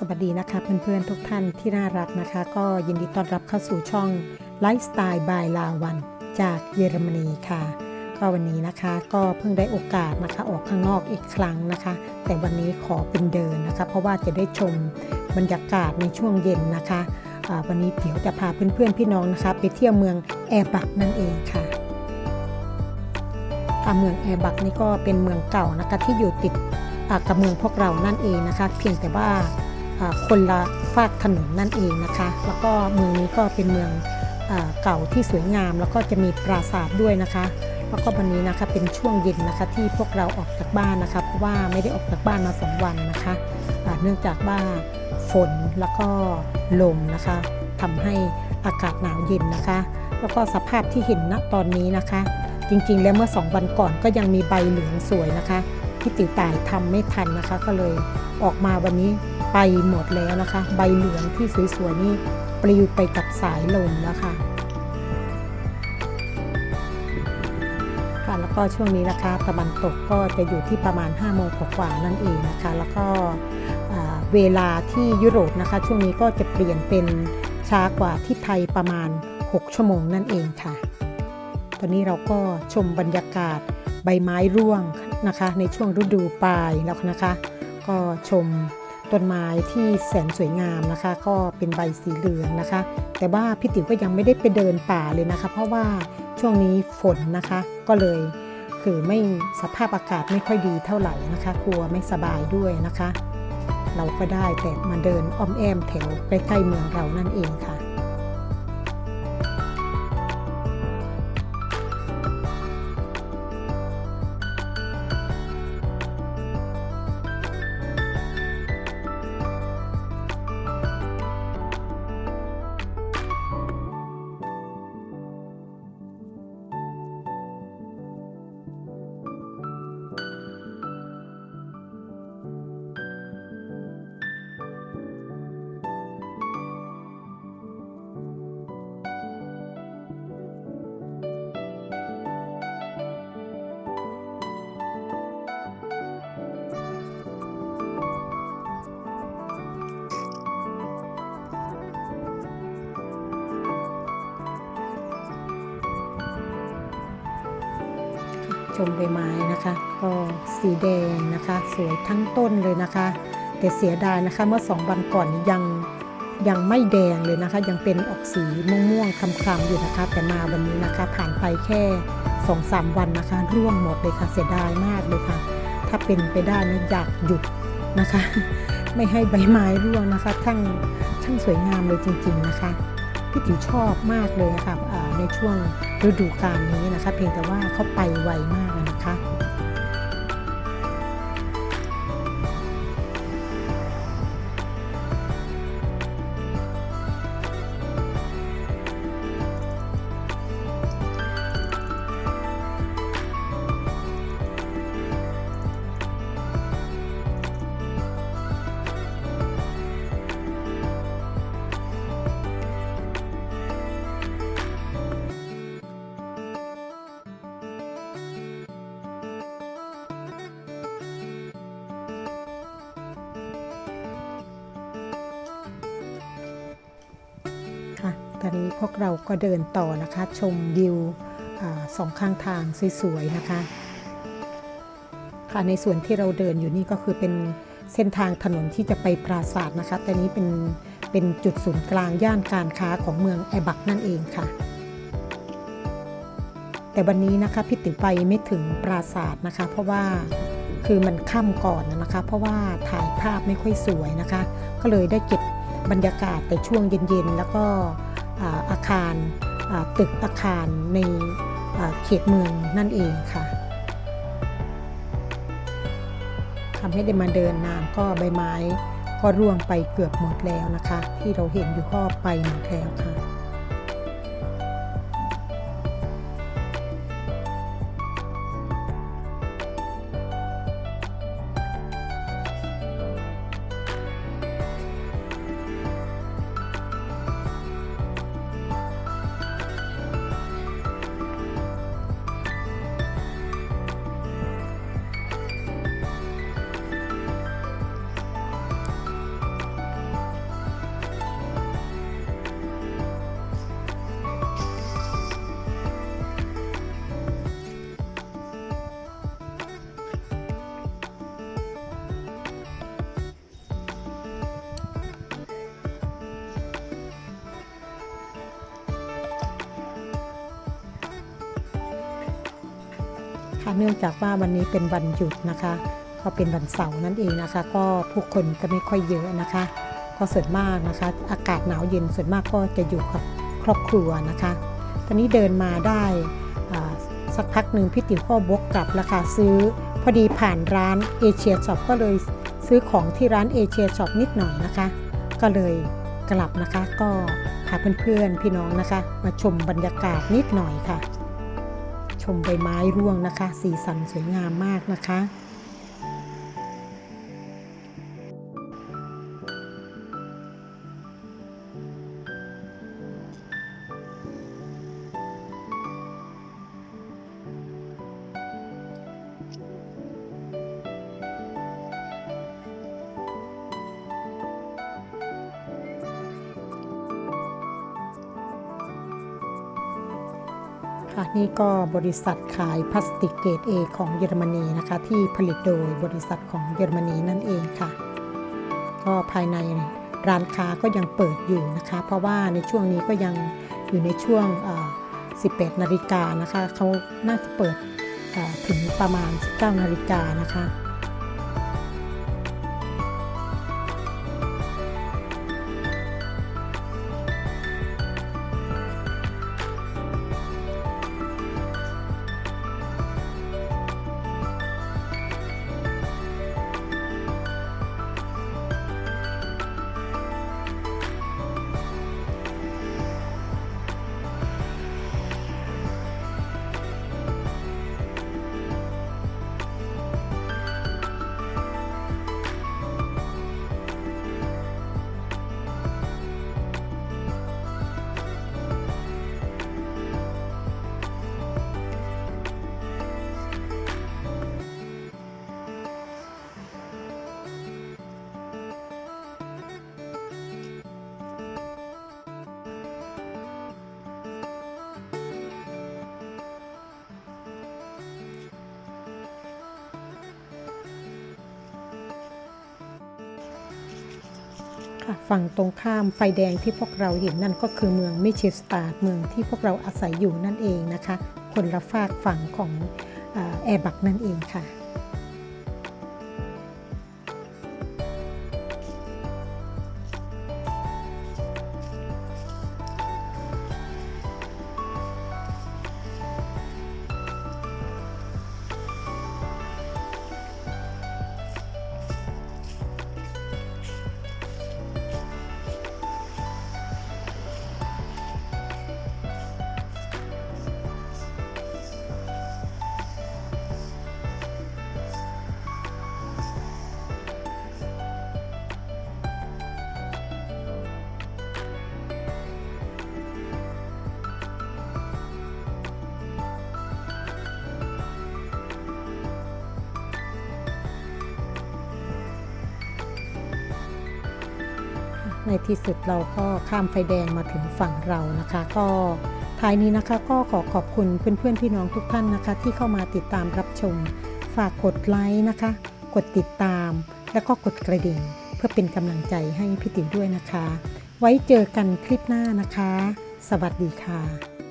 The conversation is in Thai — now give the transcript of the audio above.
สวัสดีนะคะเพื่อนๆทุกท่านที่น่ารักนะคะ ก็ยินดีต้อนรับเข้าสู่ช่องไลฟ์สไตล์บายลาวันจากเยอรมนีค่ะ ก็วันนี้นะคะก็เพิ่งได้โอกาสนะคะออกข้างนอกอีกครั้งนะคะ แต่วันนี้ขอเป็นเดินนะคะ เพราะว่าจะได้ชมบรรยากาศในช่วงเย็นนะคะวันนี้เดี๋ยวจะพาเพื่อนๆพี่น้องนะคะ ไปเที่ยวเมืองแอร์บักนั่นเองค่ะเมืองแอร์บักนี่ก็เป็นเมืองเก่านะคะที่อยู่ติดกับเมืองพวกเรานั่นเองนะคะ เพียงแต่ว่า คนละฝากถนนนั่นเองนะคะ แล้วก็เมืองนี้ก็เป็นเมืองอเก่าที่สวยงาม แล้วก็จะมีปราสาทด้วยนะคะ แล้วก็วันนี้นะคะเป็นช่วงเย็นนะคะที่พวกเราออกจากบ้านนะคะเพราะว่าไม่ได้ออกจากบ้านมาสองวันนะคะเนื่องจากว่าฝนแล้วก็ลมนะคะทำให้อากาศหนาวเย็นนะคะ แล้วก็สภาพที่เห็นณตอนนี้นะคะ จริงๆ แล้วเมื่อ2วันก่อนก็ยังมีใบเหลืองสวยนะคะ ที่ติ๋วตายทำไม่ทันนะคะ ก็เลยออกมาวันนี้ ไปหมดแล้วนะคะ ใบเหลืองที่สวยๆนี่ปลิวไปกับสายลมแล้วค่ะค่ะแล้วก็ช่วงนี้นะคะตะวันตกก็จะอยู่ที่ประมาณ5โมงกว่าๆนั่นเองนะคะ แล้วก็เวลาที่ยุโรปนะคะ ช่วงนี้ก็จะเปลี่ยนเป็นช้ากว่าที่ไทยประมาณ 6 ชั่วโมงนั่นเองค่ะ ตอนนี้เราก็ชมบรรยากาศใบไม้ร่วงนะคะ ในช่วงฤดูปลายแล้วนะคะ ก็ชม ต้นไม้ที่แสนสวยงามนะคะ ก็เป็นใบสีเหลืองนะคะ แต่ว่าพี่ติ๋วก็ยังไม่ได้ไปเดินป่าเลยนะคะ เพราะว่าช่วงนี้ฝนนะคะ ก็เลยคือไม่สภาพอากาศไม่ค่อยดีเท่าไหร่นะคะ กลัวไม่สบายด้วยนะคะ เราก็ได้แต่มาเดินอ้อมแอมแถวใกล้ๆเมืองเรานั่นเองค่ะ ชมใบไม้นะคะ ก็สีแดงนะคะ สวยทั้งต้นเลยนะคะ แต่เสียดายนะคะเมื่อสองวันก่อนยังยังไม่แดงเลยนะคะ ยังเป็นออกสีม่วงๆคล้ำๆอยู่นะคะ แต่มาวันนี้นะคะ ผ่านไปแค่สองสามวันนะคะ ร่วงหมดเลยค่ะ เสียดายมากเลยค่ะ ถ้าเป็นไปได้นะอยากหยุดนะคะ ไม่ให้ใบไม้ร่วงนะคะทั้งช่างสวยงามเลยจริง ๆนะคะ พี่ติ๋วชอบมากเลยค่ะอ่าในช่วงฤดูกาลนี้นะคะ เพียงแต่ว่าเขาไปไวมาก อนนี้พวกเราก็เดินต่อนะคะ ชมวิวอสองข้างทางสวยๆนะคะ ค่ะในส่วนที่เราเดินอยู่นี่ก็คือเป็นเส้นทางถนนที่จะไปปราสาทนะคะ แต่นี้เป็นเป็นจุดศูนย์กลางย่านการค้าของเมืองแอบักนั่นเองค่ะ แต่วันนี้นะคะพี่ติ๋วไปไม่ถึงปราสาทนะคะ เพราะว่าคือมันค่ำก่อนนะคะ เพราะว่าถ่ายภาพไม่ค่อยสวยนะคะ ก็เลยได้เก็บบรรยากาศแต่ช่วงเย็นๆ แล้วก็ อาคารตึกอาคารในเขตเมืองนั่นเองค่ะทำให้ได้มาเดินนานก็ใบไม้ก็ร่วงไปเกือบหมดแล้วนะคะ ที่เราเห็นอยู่ก็ไปหมดแล้วค่ะ เนื่องจากว่าวันนี้เป็นวันหยุดนะคะก็เป็นวันเสาร์นั่นเองนะคะ ก็ผู้คนก็ไม่ค่อยเยอะนะคะ ก็ส่วนมากนะคะ อากาศหนาวเย็นส่วนมากก็จะอยู่กับครอบครัวนะคะ ตอนนี้เดินมาได้สักพักหนึ่งพี่ติ๋วก็บกกลับราคาซื้อ พอดีผ่านร้านเอเชียช็อปก็เลยซื้อของที่ร้านเอเชียช็อปนิดหน่อยนะคะ ก็เลยกลับนะคะ ก็พาเพื่อนๆพี่น้องนะคะ มาชมบรรยากาศนิดหน่อยค่ะ ชมใบไม้ร่วงนะคะ สีสันสวยงามมากนะคะ ค่ะนี่ก็บริษัทขายพลาสติกเกรด A ของเยอรมนีนะคะ ที่ผลิตโดยบริษัทของเยอรมนีนั่นเองค่ะ ก็ภายในร้านค้าก็ยังเปิดอยู่นะคะ เพราะว่าในช่วงนี้ก็ยังอยู่ในช่วง 18 นาฬิกานะคะเขาน่าจะเปิดถึงประมาณ 19 นาฬิกานะคะ ค่ะฝั่งตรงข้ามไฟแดงที่พวกเราเห็นนั่นก็คือเมืองมิเชสตาร์เมืองที่พวกเราอาศัยอยู่นั่นเองนะคะ คนละฝากฝั่งของแอร์บักนั่นเองค่ะ ในที่สุดเราก็ข้ามไฟแดงมาถึงฝั่งเรานะคะ ก็ท้ายนี้นะคะก็ขอขอบคุณเพื่อนๆพี่น้องทุกท่านนะคะ ที่เข้ามาติดตามรับชม ฝากกดไลค์นะคะ กดติดตาม แล้วก็กดกระดิ่ง เพื่อเป็นกำลังใจให้พี่ติ๋วด้วยนะคะ ไว้เจอกันคลิปหน้านะคะ สวัสดีค่ะ